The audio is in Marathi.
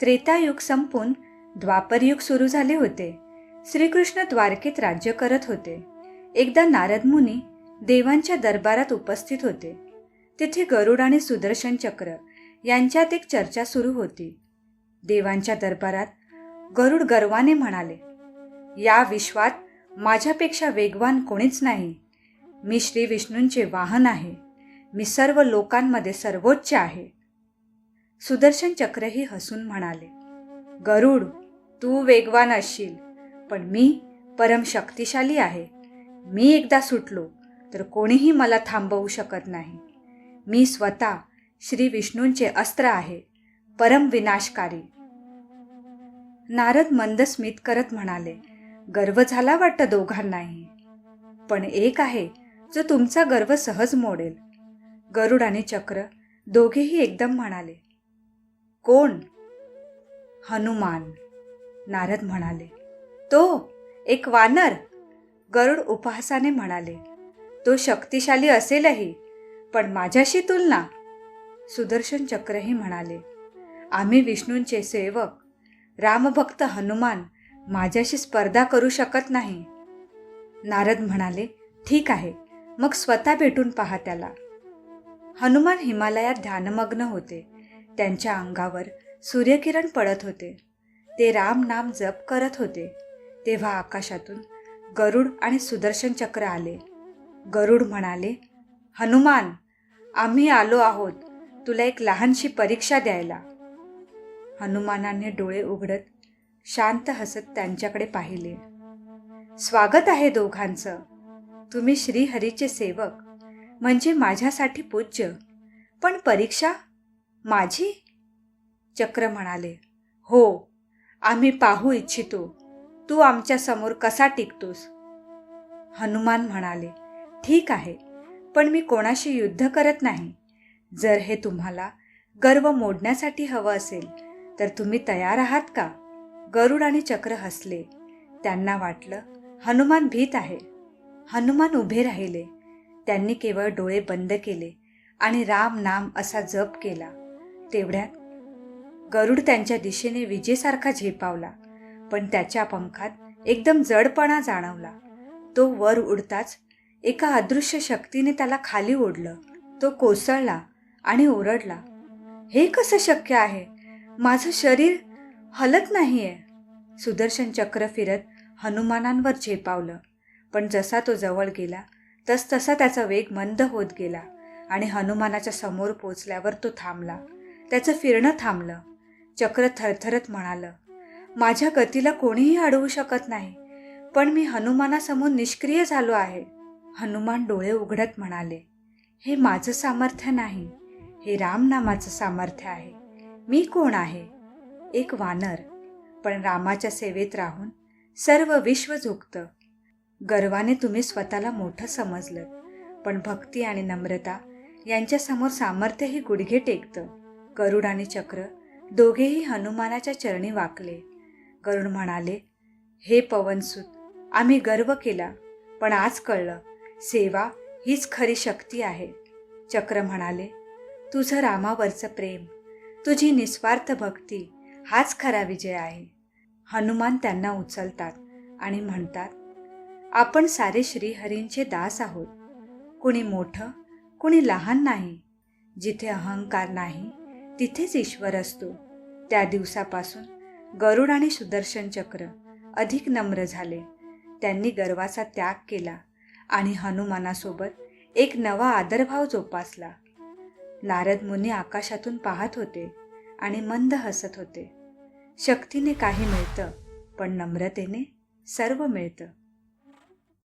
त्रेतायुग संपून द्वापरयुग सुरू झाले होते. श्रीकृष्ण द्वारकेत राज्य करत होते. एकदा नारद मुनी देवांच्या दरबारात उपस्थित होते. तेथे गरुड आणि सुदर्शन चक्र यांच्यात एक चर्चा सुरू होती. देवांच्या दरबारात गरुड गर्वाने म्हणाले या विश्वात माझ्यापेक्षा वेगवान कोणीच नाही. मी श्री विष्णूंचे वाहन आहे. मी सर्व लोकांमध्ये सर्वोच्च आहे. सुदर्शन चक्रही हसून म्हणाले गरुड तू वेगवान असशील पण मी परम शक्तिशाली आहे. मी एकदा सुटलो तर कोणीही मला थांबवू शकत नाही. मी स्वतः श्री विष्णूंचे अस्त्र आहे परम विनाशकारी. नारद मंद स्मित करत म्हणाले गर्व झाला वाटतं दोघांनाही. पण एक आहे जो तुमचा गर्व सहज मोडेल. गरुड आणि चक्र दोघेही एकदम म्हणाले कोण? हनुमान नारद म्हणाले. तो एक वानर गरुड उपहासाने म्हणाले. तो शक्तिशाली असेलही पण माझ्याशी तुलना. सुदर्शन चक्रही म्हणाले. आम्ही विष्णूंचे सेवक. रामभक्त हनुमान माझ्याशी स्पर्धा करू शकत नाही. नारद म्हणाले ठीक आहे मग स्वतः भेटून पहा त्याला. हनुमान हिमालयात ध्यानमग्न होते. त्यांच्या अंगावर सूर्यकिरण पडत होते. ते राम नाम जप करत होते. तेव्हा आकाशातून गरुड आणि सुदर्शन चक्र आले. गरुड म्हणाले हनुमान आम्ही आलो आहोत. तुला एक लहानशी परीक्षा द्यायला. हनुमानाने डोळे उघडत शांत हसत त्यांच्याकडे पाहिले. स्वागत आहे दोघांचं. तुम्ही श्रीहरीचे सेवक. म्हणजे माझ्यासाठी पूज्य. पण परीक्षा माझी? चक्र म्हणाले हो आम्ही पाहू इच्छितो. तू आमच्यासमोर कसा टिकतोस? हनुमान म्हणाले ठीक आहे पण मी कोणाशी युद्ध करत नाही. जर हे तुम्हाला गर्व मोडण्यासाठी हवं असेल तर तुम्ही तयार आहात का? गरुड आणि चक्र हसले. त्यांना वाटलं हनुमान भीत आहे. हनुमान उभे राहिले. त्यांनी केवळ डोळे बंद केले आणि राम नाम असा जप केला. तेवढ्यात गरुड त्यांच्या दिशेने विजेसारखा झेपावला पण त्याच्या पंखात एकदम जडपणा जाणवला. तो वर उडताच एका अदृश्य शक्तीने त्याला खाली ओढलं. तो कोसळला आणि ओरडला हे कसं शक्य आहे? माझं शरीर हलत नाहीये. सुदर्शन चक्र फिरत हनुमानांवर झेपावलं पण जसा तो जवळ गेला तस तसा त्याचा वेग मंद होत गेला आणि हनुमानाच्या समोर पोचल्यावर तो थांबला. त्याचं फिरणं थांबलं. चक्र थरथरत म्हणालं माझ्या गतीला कोणीही अडवू शकत नाही पण मी हनुमानासमोर निष्क्रिय झालो आहे. हनुमान डोळे उघडत म्हणाले हे माझं सामर्थ्य नाही हे रामनामाचं सामर्थ्य आहे. मी कोण आहे? एक वानर. पण रामाच्या सेवेत राहून सर्व विश्व झुकतं. गर्वाने तुम्ही स्वतःला मोठं समजलं पण भक्ती आणि नम्रता यांच्यासमोर सामर्थ्यही गुडघे टेकतं. गरुड आणि चक्र दोघेही हनुमानाच्या चरणी वाकले. गरुड म्हणाले हे पवनसूत आम्ही गर्व केला पण आज कळलं सेवा हीच खरी शक्ती आहे. चक्र म्हणाले तुझं रामावरचं प्रेम तुझी निस्वार्थ भक्ती हाच खरा विजय आहे. हनुमान त्यांना उचलतात आणि म्हणतात आपण सारे श्रीहरींचे दास आहोत. कुणी मोठं कुणी लहान नाही. जिथे अहंकार नाही तिथेच ईश्वर असतो. त्या दिवसापासून गरुड आणि सुदर्शन चक्र अधिक नम्र झाले. त्यांनी गर्वाचा त्याग केला आणि हनुमानासोबत एक नवा आदरभाव जोपासला. नारद मुनी आकाशातून पाहत होते आणि मंद हसत होते. शक्तीने काही मिळतं पण नम्रतेने सर्व मिळतं.